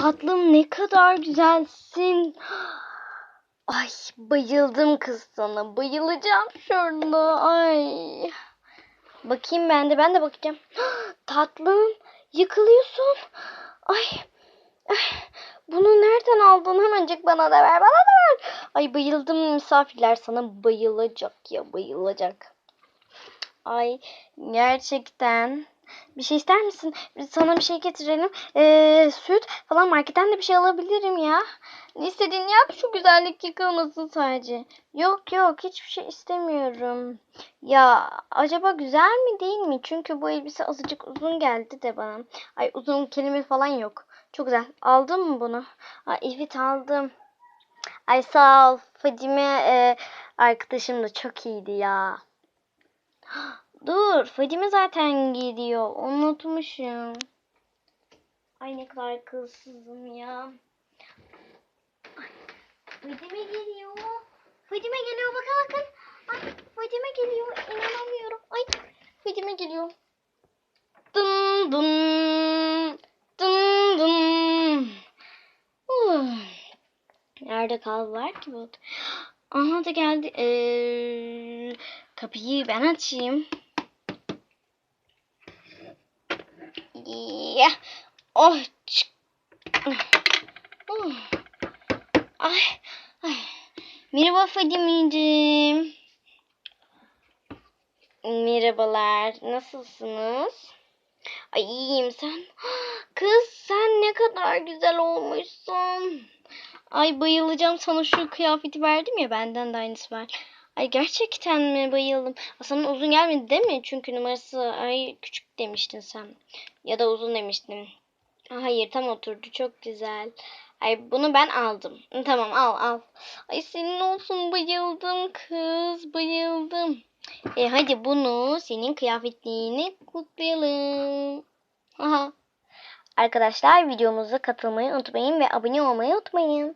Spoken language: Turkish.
tatlım ne kadar güzelsin. Ay bayıldım kız sana. Bayılacağım şurada. Ay. Bakayım ben de ben de bakacağım. Tatlım yıkılıyorsun. Ay. Ay. Bunu nereden aldın? Hemencik bana da ver. Bana da ver. Ay bayıldım. Misafirler sana bayılacak ya bayılacak. Ay gerçekten. Bir şey ister misin? Sana bir şey getirelim. Ee, süt falan marketten de bir şey alabilirim ya. Ne istediğini yap şu güzellik yıkılmasın sadece. Yok yok hiçbir şey istemiyorum. Ya acaba güzel mi değil mi? Çünkü bu elbise azıcık uzun geldi de bana. Ay uzun kelime falan yok. Çok güzel. Aldın mı bunu? Ay evet aldım. Ay sağ ol. Fadime e, arkadaşım da çok iyiydi ya. Dur, Fadime zaten gidiyor. Unutmuşum. Ay ne kadar kılsızım ya. Ay, Fadime geliyor. Fadime geliyor bakın bakın. Ay, Fadime geliyor. İnanamıyorum. Ay, Fadime geliyor. Dın dın. Dın dın. Uh. Nerede kaldılar ki bu? Aha da geldi. Ee, kapıyı ben açayım. Yeah. Oh. Oh. Ay. Ay. Merhaba Fadime'ciğim. Merhabalar. Nasılsınız? Ay iyiyim sen. Kız sen ne kadar güzel olmuşsun. Ay bayılacağım sana şu kıyafeti verdim ya benden de aynısı var. Ay gerçekten mi bayıldım? Sana uzun gelmedi değil mi? Çünkü numarası ay küçük demiştin sen. Ya da uzun demiştin. Hayır tam oturdu çok güzel. Ay bunu ben aldım. Tamam al al. Ay senin olsun bayıldım kız bayıldım. E hadi bunu senin kıyafetliğini kutlayalım. Aha. Arkadaşlar videomuza katılmayı unutmayın ve abone olmayı unutmayın.